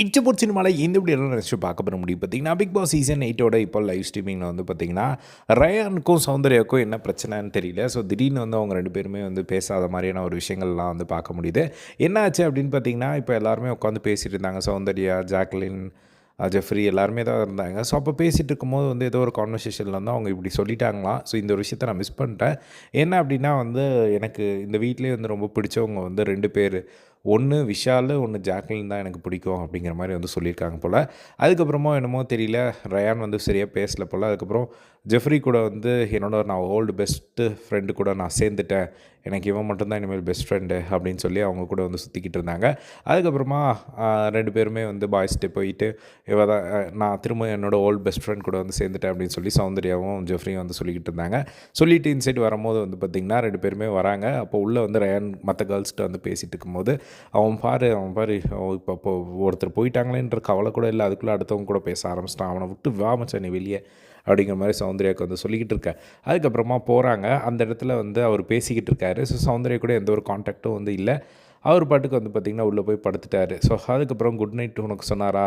இச்சப்பூர் சினிமாவில் இந்த இப்படி எல்லாம் நினச்சி பார்க்க பண்ண முடியும். பார்த்தீங்கன்னா பிக் பாஸ் சீசன் எயிட்டோட இப்போ லைவ் ஸ்ட்ரீமிங்கில் வந்து பார்த்தீங்கன்னா ரயானுக்கும் சௌந்தர்யாவுக்கும் என்ன பிரச்சனைன்னு தெரியல. ஸோ திடீர்னு வந்து அவங்க ரெண்டு பேருமே வந்து பேசாத மாதிரியான ஒரு விஷயங்கள்லாம் வந்து பார்க்க முடியுது. என்ன ஆச்சு அப்படின்னு பார்த்தீங்கன்னா இப்போ எல்லாருமே உட்காந்து பேசிகிட்டு இருந்தாங்க. சௌந்தர்யா ஜாக்லின் ஜெஃப்ரி எல்லாருமே தான் இருந்தாங்க. ஸோ அப்போ பேசிகிட்டு இருக்கும்போது வந்து ஏதோ ஒரு கான்வர்சேஷனில் வந்து அவங்க இப்படி சொல்லிட்டாங்களாம். ஸோ இந்த ஒரு விஷயத்தை நான் மிஸ் பண்ணிட்டேன். என்ன அப்படின்னா வந்து எனக்கு இந்த வீட்லேயே வந்து ரொம்ப பிடிச்சவங்க வந்து ரெண்டு பேர். ஒன்று விஷால் ஒன்று ஜாக்லின் தான் எனக்கு பிடிக்கும் அப்படிங்கிற மாதிரி வந்து சொல்லியிருக்காங்க போல். அதுக்கப்புறமா என்னமோ தெரியல ரயான் வந்து சரியாக பேசல போல். அதுக்கப்புறம் ஜெஃப்ரி கூட வந்து என்னோட நான் ஓல்டு பெஸ்ட்டு ஃப்ரெண்டு கூட நான் சேர்ந்துட்டேன். எனக்கு இவன் மட்டும்தான் இனிமேல் பெஸ்ட் ஃப்ரெண்டு அப்படின்னு சொல்லி அவங்க கூட வந்து சுற்றிக்கிட்டு இருந்தாங்க. அதுக்கப்புறமா ரெண்டு பேருமே வந்து பாய்ஸ்ட்டு போயிட்டு இவ தான் நான் திரும்ப என்னோட ஓல்டு பெஸ்ட் ஃப்ரெண்ட் கூட வந்து சேர்ந்துட்டேன் அப்படின்னு சொல்லி சௌந்தர்யாவும் ஜெஃப்ரியும் வந்து சொல்லிக்கிட்டு இருந்தாங்க. சொல்லிட்டு இன்சைட் வரும்போது வந்து பார்த்திங்கன்னா ரெண்டு பேருமே வராங்க. அப்போ உள்ளே வந்து ரயான் மற்ற கேர்ள்ஸ்கிட்ட வந்து பேசிகிட்டு இருக்கும்போது அவன் பாரு அவன் பாரு இப்போ இப்போ ஒருத்தர் போயிட்டாங்களேன்ற கவலை கூட இல்லை. அதுக்குள்ளே அடுத்தவங்க கூட பேச ஆரம்பிச்சிட்டான். அவனை விட்டு வா மச்சான் நீ வெளியே அப்படிங்கிற மாதிரி சௌந்தர்யாவுக்கு வந்து சொல்லிக்கிட்டு இருக்க. அதுக்கப்புறமா போகிறாங்க அந்த இடத்துல வந்து அவர் பேசிக்கிட்டு இருக்காரு. ஸோ சௌந்தர்யா கூட எந்த ஒரு காண்டாக்டும் வந்து இல்லை. அவர் பாட்டுக்கு வந்து பார்த்திங்கன்னா உள்ளே போய் படுத்துட்டார். ஸோ அதுக்கப்புறம் குட் நைட் உனக்கு சொன்னாரா?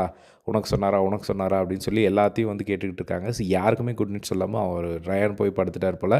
உனக்கு சொன்னாரா? உனக்கு சொன்னாரா? அப்படின்னு சொல்லி எல்லாத்தையும் வந்து கேட்டுக்கிட்டு இருக்காங்க. ஸோ யாருக்குமே குட் நைட் சொல்லாமல் அவர் ரயான் போய் படுத்துட்டார் போல்.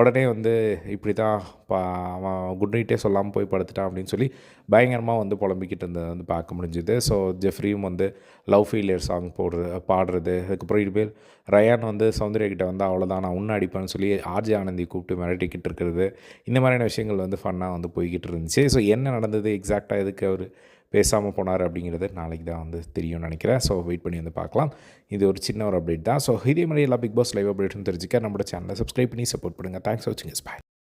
உடனே வந்து இப்படி தான் பா அவன் குட் நைட்டே சொல்லாமல் போய் படுத்துட்டான் அப்படின்னு சொல்லி பயங்கரமாக வந்து புலம்பிக்கிட்டு இருந்தது வந்து பார்க்க முடிஞ்சுது. ஸோ ஜெஃப்ரியும் வந்து லவ் ஃபெயிலியர் சாங் போடுறது பாடுறது. அதுக்கப்புறம் இது பேர் ரயான் வந்து சௌந்தர்யக்கிட்ட வந்து அவ்வளோதான் நான் உன்ன அடிப்பேன்னு சொல்லி ஆர்ஜி ஆனந்தி கூப்பிட்டு மிரட்டிக்கிட்டு இருக்கிறது. இந்த மாதிரியான விஷயங்கள் வந்து ஃபன்னாக வந்து போய்கிட்டு இருந்துச்சு. ஸோ என்ன நடந்தது எக்ஸாக்டாக எதுக்கு அவர் பேசாமல் போனார் அப்படிங்கிறது நாளைக்கு தான் வந்து தெரியும்னு நினைக்கிறேன். ஸோ வெயிட் பண்ணி வந்து பார்க்கலாம். இது ஒரு சின்ன ஒரு அப்டேட் தான். ஸோ இதே மாதிரி எல்லா பிக் பாஸ் லைவ் அப்டேட்டும் தெரிஞ்சுக்க நம்மளோட சேனலை சப்ஸ்கிரைப் பண்ணி சப்போர்ட் பண்ணுங்கள் தேங்க்ஸ் வாட்சிங் இஸ் பாய்